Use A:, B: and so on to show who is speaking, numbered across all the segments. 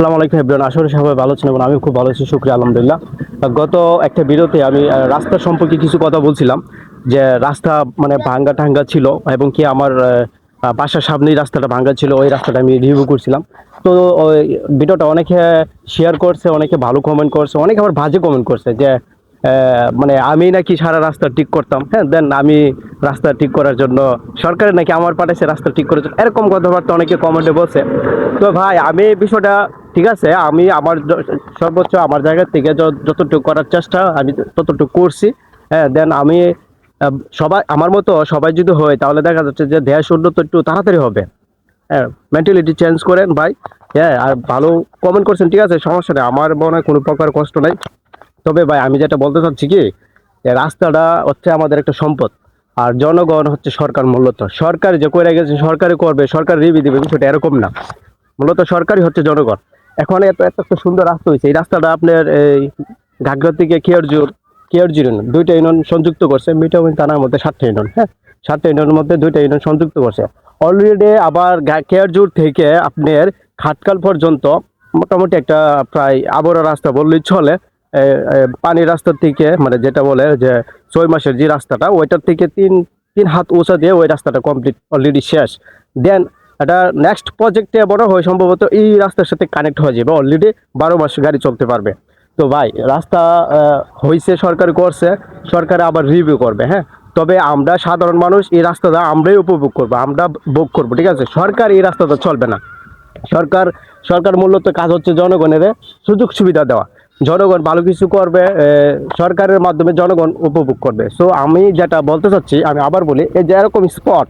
A: আসসালামু আলাইকুম এভরিওয়ান আসলে সবাই ভালো আছেন এবং আমি খুব ভালো আছি, শুক্রিয়া, আলহামদুলিল্লাহ। গত একটা বিরতে আমি রাস্তা সম্পর্কে কিছু কথা বলছিলাম, যে রাস্তা মানে ভাঙ্গা টাঙ্গা ছিল এবং কি আমার বাসার সামনেই রাস্তাটা ভাঙ্গা ছিল, ওই রাস্তাটা আমি রিভিউ করছিলাম। তো ওই ভিডিওটা অনেকে শেয়ার করছে, অনেকে ভালো কমেন্ট করছে, অনেকে আবার বাজে কমেন্ট করছে, যে মানে আমি নাকি সারা রাস্তা ঠিক করতাম হ্যাঁ দেন আমি রাস্তা ঠিক করার জন্য সরকারের নাকি আমার পাঠাইছে রাস্তা ঠিক করার জন্য। এরকম কথাবার্তা অনেকে কমেন্টে বলছে। তো ভাই, আমি বিষয়টা, ঠিক আছে, আমি আমার সর্বোচ্চ আমার জায়গা থেকে যতটুকু করার চেষ্টা, আমি ততটুকু করছি। হ্যাঁ দেন আমি সবাই, আমার মতো সবাই যদি হয়, তাহলে দেখা যাচ্ছে যে দেশ উন্নত একটু তাড়াতাড়ি হবে। হ্যাঁ মেন্টালিটি চেঞ্জ করেন ভাই। হ্যাঁ আর ভালো কমেন্ট করছেন, ঠিক আছে, সমস্যা নেই। আমার মনে হয় কোনো প্রকার কষ্ট নাই। তবে ভাই, আমি যেটা বলতে চাচ্ছি কি রাস্তাটা হচ্ছে আমাদের একটা সম্পদ, আর জনগণ হচ্ছে সরকার মূলত। সরকার যে করে গেছে, সরকারই করবে, সরকার রিবি দিবে, বিষয়টা এরকম না। মূলত সরকারই হচ্ছে জনগণ। এখন এত এত একটা সুন্দর রাস্তা হয়েছে এই রাস্তাটা আপনার এই ঘাগড়া থেকে কেয়ারজুর কেয়ারজুর ইউনিয়ন, দুইটা ইউনিয়ন সংযুক্ত করছে মিঠামিন থানার মধ্যে সাতটা ইউনিয়ন হ্যাঁ? সাতটা ইউনিয়নের মধ্যে দুইটা ইউনিয়ন সংযুক্ত করছে। অলরেডি আবার কেয়ারজুর থেকে আপনার খাটকাল পর্যন্ত মোটামুটি একটা প্রায় আবরা রাস্তা বললেই চলে। পানির রাস্তার থেকে মানে যেটা বলে যে ছয় মাসের যে রাস্তাটা, ওইটার থেকে তিন তিন হাত উঁচা দিয়ে ওই রাস্তাটা কমপ্লিট অলরেডি শেষ। দেন এটা নেক্সট প্রজেক্টে বড় হয় সম্ভবত এই রাস্তার সাথে কানেক্ট হয়ে যাবে অলরেডি বারো মাস গাড়ি চলতে পারবে। তো ভাই, রাস্তা হয়েছে সরকার করছে, সরকার আবার রিভিউ করবে হ্যাঁ? তবে আমরা সাধারণ মানুষ, এই রাস্তাটা আমরাই উপভোগ করব, আমরা ভোগ করব, ঠিক আছে? সরকার এই রাস্তাটা চলবে না। সরকার সরকার মূলত কাজ হচ্ছে জনগণের সুযোগ সুবিধা দেওয়া। জনগণ ভালো কিছু করবে সরকারের মাধ্যমে জনগণ উপভোগ করবে। সো আমি যেটা বলতে চাচ্ছি, আমি আবার বলি, এই যে এরকম স্পট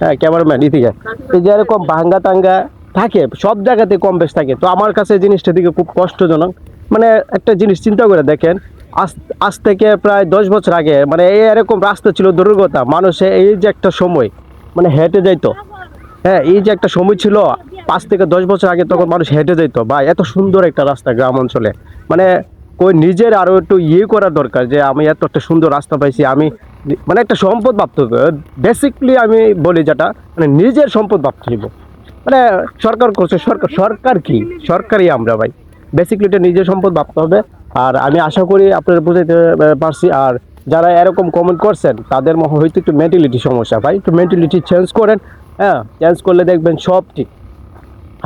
A: হ্যাঁ ক্যামেরাম্যান ইদিকে এই যে এরকম ভাঙ্গা টাঙ্গা থাকে, সব জায়গাতে কম বেশ থাকে। তো আমার কাছে জিনিসটা দিকে খুব কষ্টজনক। মানে একটা জিনিস চিন্তা করে দেখেন, আজ আজ থেকে প্রায় দশ বছর আগে মানে এই এরকম রাস্তা ছিল দুর্গতা, মানুষে এই যে একটা সময় মানে হেঁটে যাইতো হ্যাঁ এই যে একটা সময় ছিল পাঁচ থেকে দশ বছর আগে তখন মানুষ হেঁটে যেত। বা এত সুন্দর একটা রাস্তা গ্রাম অঞ্চলে। মানে ওই নিজের আরও একটু ইয়ে করা দরকার যে আমি এত একটা সুন্দর রাস্তা পাইছি, আমি মানে একটা সম্পদ ভাবতে বেসিকলি আমি বলি যেটা মানে নিজের সম্পদ ভাবতে হইব। মানে সরকার করছে, সরকার সরকার কি? সরকারই আমরা ভাই। বেসিকলি এটা নিজের সম্পদ ভাবতে হবে। আর আমি আশা করি আপনারা বুঝাইতে পারছি। আর যারা এরকম কমেন্ট করছেন, তাদের হয়তো একটু মেন্টালিটি সমস্যা ভাই। একটু মেন্টালিটি চেঞ্জ করেন। হ্যাঁ চেঞ্জ করলে দেখবেন সব ঠিক।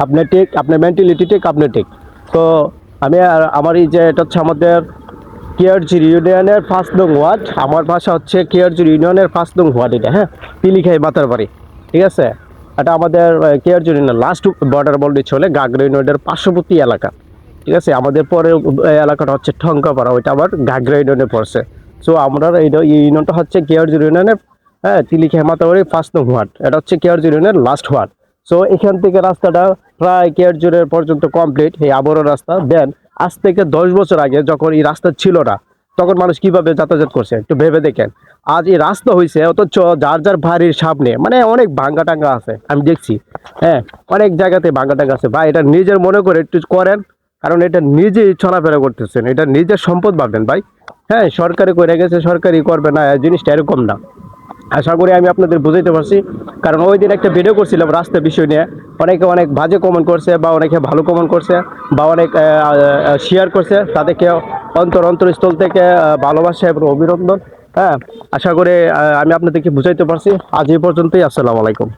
A: আপনি ঠিক আপনার মেন্টালিটি ঠিক, আপনি ঠিক। তো আমি আর আমার এই যে এটা হচ্ছে আমাদের কেয়ারজির ইউনিয়নের ফার্স্ট নং ওয়ার্ড আমার ভাষা হচ্ছে কেয়ারজির ইউনিয়নের ফার্স্ট নং ওয়ার্ড এটা হ্যাঁ? পিলিখাই মাতার বাড়ি ঠিক আছে? এটা আমাদের কেয়ারজির ইউনিয়ন লাস্ট বর্ডার বলতে চলে গাগরা ইউনিয়নের পার্শ্ববর্তী এলাকা, ঠিক আছে? আমাদের পরে এলাকাটা হচ্ছে ঠঙ্কাপাড়া ওইটা আবার গাগরা ইউনিয়নে পড়ছে। সো আমরা এই ইউনিয়নটা হচ্ছে কেয়ারজির ইউনিয়নের হ্যাঁ তিলিখা মাতাবাড়ি ফার্স্ট নং ওয়ার্ড এটা হচ্ছে কেয়ারজির ইউনিয়নের লাস্ট ওয়ার্ড সো এখান থেকে রাস্তাটা প্রায় কেয়ারজুরের পর্যন্ত কমপ্লিট এই আবরণ রাস্তা। দেন আজ থেকে দশ বছর আগে যখন এই রাস্তা ছিল না, তখন মানুষ কীভাবে যাতায়াত করছে, একটু ভেবে দেখেন। আজ এই রাস্তা হয়েছে অথচ যার যার বাড়ির সামনে মানে অনেক ভাঙ্গা টাঙ্গা আছে, আমি দেখছি। হ্যাঁ অনেক জায়গাতে ভাঙ্গা টাঙ্গা আছে। ভাই, এটা নিজের মনে করে একটু করেন, কারণ এটা নিজেই চলাফেরা করতেছেন। এটা নিজের সম্পদ ভাববেন ভাই। হ্যাঁ সরকারি করে গেছে সরকারি করবে না জিনিসটা এরকম না। আশা করি আমি আপনাদের বুঝাইতে পারছি। কারণ ওই দিন একটা ভিডিও করছিলাম রাস্তা বিষয় নিয়ে। অনেকে অনেক বাজে কমেন্ট করছে বা অনেকে ভালো কমেন্ট করছে বা অনেক শেয়ার করছে। তাদেরকে অন্তর অন্তরস্থল থেকে ভালোবাসা এবং অভিনন্দন। হ্যাঁ আশা করি আমি আপনাদেরকে বুঝাইতে পারছি। আজ এই পর্যন্তই, আসসালামু আলাইকুম।